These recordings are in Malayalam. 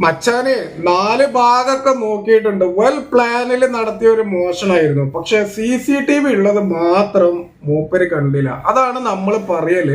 മച്ചാനെ നാല് ഭാഗമൊക്കെ നോക്കിയിട്ടുണ്ട്. വെൽ പ്ലാനിൽ നടത്തിയ ഒരു മോഷണമായിരുന്നു. പക്ഷെ സി സി ടി വി ഉള്ളത് മാത്രം മൂപ്പര് കണ്ടില്ല. അതാണ് നമ്മൾ പറയൽ.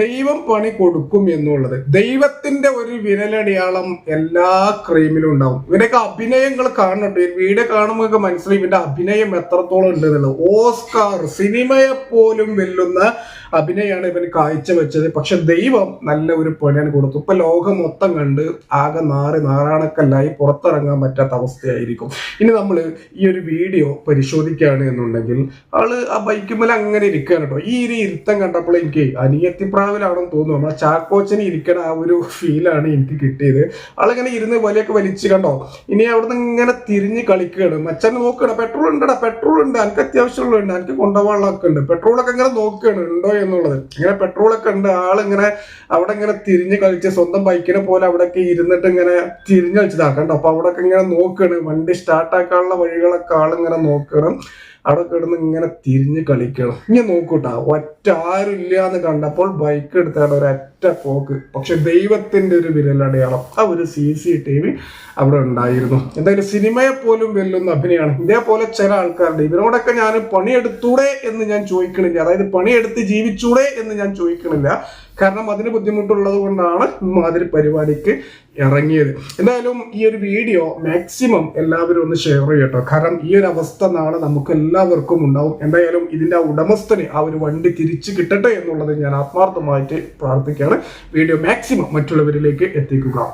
ദൈവം പണി കൊടുക്കും എന്നുള്ളത്. ദൈവത്തിന്റെ ഒരു വിരലടയാളം എല്ലാ ക്രീമിലും ഉണ്ടാവും. ഇവരൊക്കെ അഭിനയങ്ങൾ കാണുന്നുണ്ട്. വീഡിയോ കാണുമ്പോൾ മനസ്സിലായി ഇവന്റെ അഭിനയം എത്രത്തോളം ഉണ്ട് എന്നുള്ളത്. ഓസ്കാർ സിനിമയെ പോലും വെല്ലുന്ന അഭിനയമാണ് ഇവൻ കാഴ്ചവെച്ചത്. പക്ഷെ ദൈവം നല്ല ഒരു പണിയാണ് കൊടുത്തു. ഇപ്പൊ ലോകം മൊത്തം കണ്ട് ആകെ നാറി നാറാണക്കല്ലായി പുറത്തിറങ്ങാൻ പറ്റാത്ത അവസ്ഥയായിരിക്കും. ഇനി നമ്മൾ ഈ ഒരു വീഡിയോ പരിശോധിക്കുകയാണ് എന്നുണ്ടെങ്കിൽ ആൾ ആ ബൈക്കുമ്പോൾ അങ്ങനെ ഇരിക്കുകയാണ് കേട്ടോ. ഈ ഒരു ഇരുത്തം കണ്ടപ്പോൾ എനിക്ക് അനിയത്തിപ്രാവിലാണെന്ന് തോന്നുന്നു. നമ്മളെ ചാക്കോച്ചന് ഇരിക്കണ ആ ഒരു ഫീലാണ് എനിക്ക് കിട്ടിയത്. ആളിങ്ങനെ ഇരുന്ന് വലിയൊക്കെ വലിച്ചു കണ്ടോ? ഇനി അവിടുന്ന് ഇങ്ങനെ തിരിഞ്ഞ് കളിക്കുകയാണ്. മച്ചാൻ നോക്കണം പെട്രോൾ ഉണ്ടടാ പെട്രോൾ ഉണ്ട്. എനിക്ക് അത്യാവശ്യമുള്ളതുണ്ട് എനിക്ക് കൊണ്ടുപോകാനുള്ളതൊക്കെ ഉണ്ട്. പെട്രോളൊക്കെ ഇങ്ങനെ നോക്കുകയാണ്. ഉണ്ടോ എന്നുള്ളത്. ഇങ്ങനെ പെട്രോളൊക്കെ ഉണ്ട്. ആളിങ്ങനെ അവിടെ ഇങ്ങനെ തിരിഞ്ഞ് കളിച്ച് സ്വന്തം ബൈക്കിനെ പോലെ അവിടെയൊക്കെ ഇരുന്നിട്ട് ഇങ്ങനെ തിരിഞ്ഞ് കളിച്ചതാ. കണ്ടോ? അപ്പൊ അവിടെയൊക്കെ ഇങ്ങനെ നോക്കുകയാണ്. വണ്ടി സ്റ്റാർട്ടാക്കാനുള്ള വഴികളൊക്കെ ആളിങ്ങനെ നോക്കണം അവിടെ കിടന്ന് ഇങ്ങനെ തിരിഞ്ഞ് കളിക്കണം ഇങ്ങനെ നോക്കൂട്ടാ ഒറ്റ ആരും ഇല്ല എന്ന് കണ്ടപ്പോൾ ബൈക്ക് എടുത്താണ് ഒരൊറ്റ പോക്ക്. പക്ഷെ ദൈവത്തിന്റെ ഒരു വിരലടയാളം. ആ ഒരു സി സി ടി വി അവിടെ ഉണ്ടായിരുന്നു. എന്തായാലും സിനിമയെ പോലും വെല്ലുന്ന അഭിനയമാണ് ഇതേപോലെ ചില ആൾക്കാരുണ്ട് ഇവരോടൊക്കെ ഞാൻ പണിയെടുത്തൂടെ എന്ന് ഞാൻ ചോദിക്കണില്ല. അതായത് പണിയെടുത്ത് ജീവിച്ചൂടെ എന്ന് ഞാൻ ചോദിക്കണില്ല. കാരണം അതിന് ബുദ്ധിമുട്ടുള്ളത് കൊണ്ടാണ് മാതിരി പരിപാടിക്ക് ഇറങ്ങിയത്. എന്തായാലും ഈ ഒരു വീഡിയോ മാക്സിമം എല്ലാവരും ഒന്ന് ഷെയർ ചെയ്യട്ടോ. കാരണം ഈ ഒരു അവസ്ഥ നാളെ നമുക്ക് എല്ലാവർക്കും ഉണ്ടാവും. എന്തായാലും ഇതിന്റെ ആ ഉടമസ്ഥന് ആ ഒരു വണ്ടി തിരിച്ചു കിട്ടട്ടെ എന്നുള്ളത് ഞാൻ ആത്മാർത്ഥമായിട്ട് പ്രാർത്ഥിക്കുകയാണ്. വീഡിയോ മാക്സിമം മറ്റുള്ളവരിലേക്ക് എത്തിക്കുക.